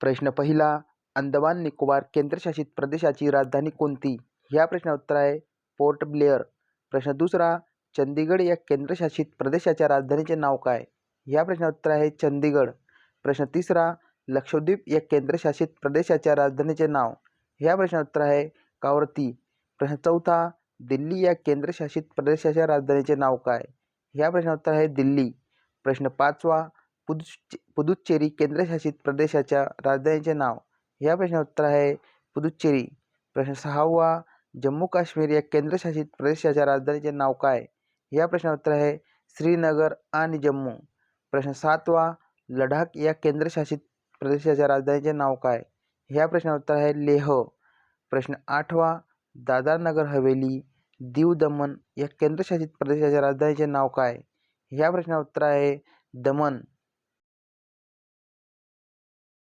प्रश्न पहिला अंदमान निकोबार केंद्रशासित प्रदेशाची राजधानी कोणती? ह्या प्रश्नाचं उत्तर आहे पोर्ट ब्लेअर. प्रश्न दुसरा चंदीगड या केंद्रशासित प्रदेशाच्या राजधानीचे नाव काय? ह्या प्रश्नाचं उत्तर आहे चंदीगड प्रश्न तिसरा लक्षद्वीप या केंद्रशासित प्रदेशाच्या राजधानीचे नाव? ह्या प्रश्नाचं उत्तर आहे कावरती. प्रश्न चौथा दिल्ली या केंद्रशासित प्रदेशाच्या राजधानीचे नाव काय? ह्या प्रश्नाचं उत्तर आहे दिल्ली. प्रश्न पाचवा पुदुच्चे, पुदुच्चेरी केंद्रशासित प्रदेशाच्या राजधानीचे नाव. ह्या प्रश्नाचं उत्तर आहे पुदुच्चेरी. प्रश्न सहावा, जम्मू काश्मीर या केंद्रशासित प्रदेशाच्या राजधानीचे नाव काय? ह्या प्रश्नाचं उत्तर आहे श्रीनगर आणि जम्मू. प्रश्न सातवा, लडाख या केंद्रशासित प्रदेशाच्या राजधानीचे नाव काय? ह्या प्रश्नाचं उत्तर आहे लेह. प्रश्न आठवा दादरा नगर हवेली, दीव दमण या केंद्रशासित प्रदेशाच्या राजधानीचे नाव काय? ह्या प्रश्नाचं उत्तर आहे दमण